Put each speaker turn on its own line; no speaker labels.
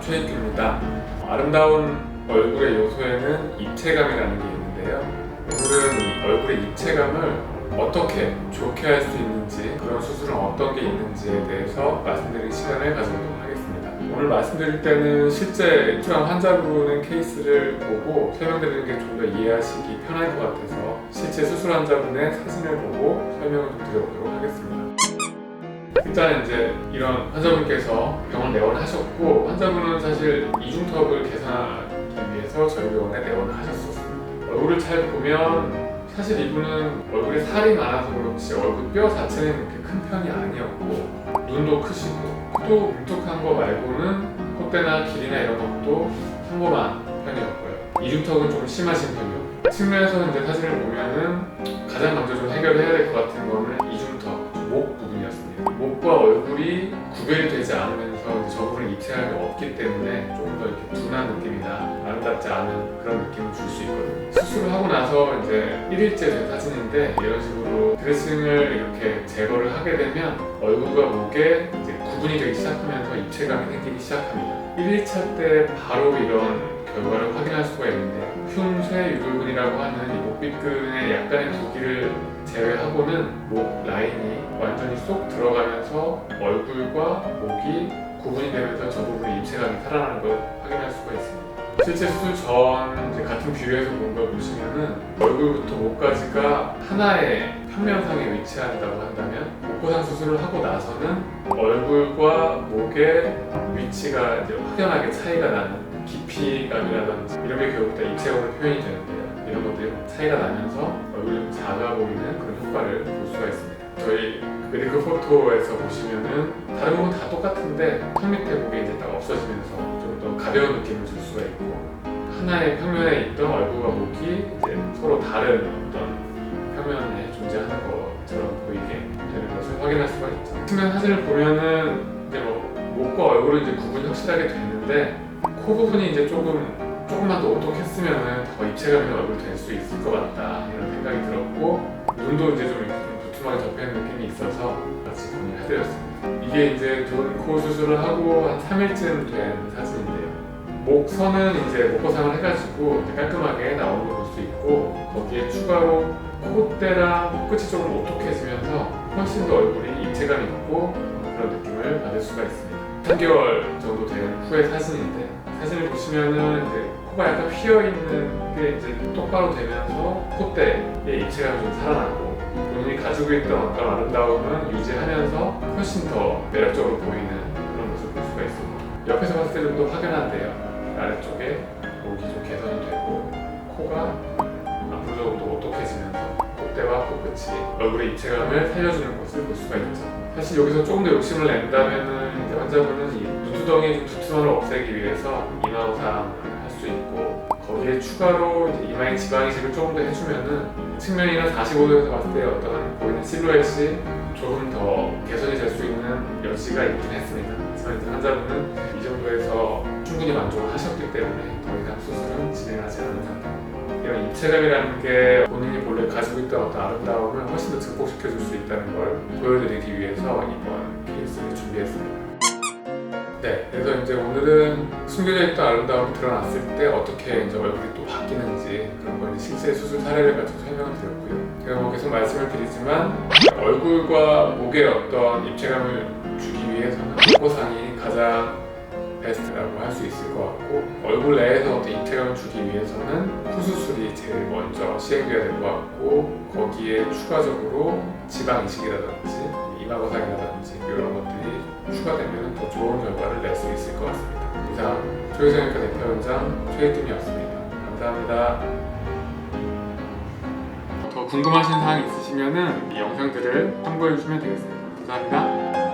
최익규입니다. 아름다운 얼굴의 요소에는 입체감이라는 게 있는데요. 오늘은 이 얼굴의 입체감을 어떻게 좋게 할 수 있는지 그런 수술은 어떤 게 있는지에 대해서 말씀드릴 시간을 가져보도록 하겠습니다. 오늘 말씀드릴 때는 실제 입주한 환자분의 케이스를 보고 설명드리는 게 좀 더 이해하시기 편할 것 같아서 실제 수술 환자분의 사진을 보고 설명을 좀 드려보도록 하겠습니다. 일단 이제 이런 환자분께서 병원 내원을 하셨고 환자분은 사실 이중턱을 개선하기 위해서 저희 병원에 내원을 하셨었습니다. 얼굴을 잘 보면 사실 이분은 얼굴에 살이 많아서 그렇지 얼굴 뼈 자체는 그렇게 큰 편이 아니었고 눈도 크시고 또 뭉툭한 거 말고는 콧대나 길이나 이런 것도 평범한 편이었고요. 이중턱은 좀 심하신 편이었고 측면에서 이제 사진을 보면은 가장 먼저 좀 해결해야 저분을 입체감이 없기 때문에 조금 더 이렇게 둔한 느낌이나 아름답지 않은 그런 느낌을 줄 수 있거든요. 수술을 하고 나서 이제 1일째 된 사진인데 이런 식으로 드레싱을 이렇게 제거를 하게 되면 얼굴과 목에 이제 구분이 되기 시작하면서 입체감이 생기기 시작합니다. 1일차 때 바로 이런 결과를 확인할 수가 있는데 흉쇄 유돌근이라고 하는 이 목빗근의 약간의 두기를 제외하고는 목 라인이 완전히 쏙 들어가면서 얼굴과 목이 구분이 되면서 저 부분에 입체감이 살아나는 걸 확인할 수가 있습니다. 실제 수술 전 이제 같은 뷰에서 본 걸 보시면은 얼굴부터 목까지가 하나의 평면상에 위치한다고 한다면 목고상 수술을 하고 나서는 얼굴과 목의 위치가 이제 확연하게 차이가 나는 깊이감이라든지 이런 게 결국 다 입체감으로 표현이 되는데요. 이런 것들이 차이가 나면서 얼굴이 좀 작아 보이는 그런 효과를 볼 수가 있습니다. 저희 메디컬 포토에서 보시면은 다른 부분 다 똑같은데 턱 밑에 목이 이제 딱 없어지면서 좀 더 가벼운 느낌을 줄 수가 있고 하나의 평면에 있던 얼굴과 목이 이제 서로 다른 어떤 평면에 존재하는 것처럼 보이게 되는 것을 확인할 수가 있죠. 측면 사진을 보면은 이제 뭐 목과 얼굴은 이제 구분이 확실하게 되는데 코 부분이 이제 조금 조금만 더 오똑했으면은 더 입체감 있는 얼굴 될 수 있을 것 같다 이런 생각이 들었고 눈도 이제 좀 두툼하게 접혀 있는 느낌이 있어서 같이 공유를 해드렸습니다. 이게 이제 눈코 수술을 하고 한 3일쯤 된 사진인데요. 목선은 이제 목거상을 해가지고 깔끔하게 나오는 걸 볼 수 있고 거기에 추가로 콧대랑 코끝이 조금 오똑해지면서 훨씬 더 얼굴이 입체감 있고 그런 느낌을 받을 수가 있습니다. 3개월 정도 된 후의 사진인데 사진을 보시면은 이제 코가 약간 휘어 있는 게 이제 똑바로 되면서 콧대의 입체감이 좀 살아나고 본인이 가지고 있던 어떤 아름다움은 유지하면서 훨씬 더 매력적으로 보이는 그런 모습을 볼 수가 있습니다. 옆에서 봤을 때 좀 더 확연한데요. 아래쪽에 목이 좀 개선이 되고 코가 앞으로 조금 더 오똑해지면서 콧대와 코끝이 얼굴의 입체감을 살려주는 것을 볼 수가 있죠. 사실 여기서 조금 더 욕심을 낸다면은 환자분은 이 눈두덩이 좀 두툼함을 없애기 위해서 있고 거기에 추가로 이마에 지방 이식을 조금 더 해주면은 측면이나 45도에서 봤을 때 어떤 보이는 실루엣이 조금 더 개선이 될 수 있는 여지가 있긴 했습니다. 하지만 이제 환자분은 이 정도에서 충분히 만족을 하셨기 때문에 더 이상 수술은 진행하지 않은 상태입니다. 이런 입체감이라는 게 본인이 본래 가지고 있던 어떤 아름다움을 훨씬 더 증폭시켜 줄 수 있다는 걸 보여드리기 위해서 이번 케이스를 준비했습니다. 네, 그래서 이제 오늘은 숨겨져 있던 아름다움이 드러났을 때 어떻게 이제 얼굴이 또 바뀌는지 그런 걸 실제 수술 사례를 가지고 설명을 드렸고요. 제가 뭐 계속 말씀을 드리지만 얼굴과 목의 어떤 입체감을 주기 위해서는 목보상이 가장 베스트라고 할 수 있을 것 같고 얼굴 내에서 어떤 입체감을 주기 위해서는 후수술이 제일 먼저 시행돼야 될 것 같고 거기에 추가적으로 지방 이식이라든지 이마거상이라든지 이런 것들이 추가되면 더 좋은 결과를 낼 수 있을 것 같습니다. 이상 조혜정외과 대표원장 최혜뜸이었습니다. 감사합니다. 더 궁금하신 사항 있으시면 이 영상들을 참고해 주시면 되겠습니다. 감사합니다.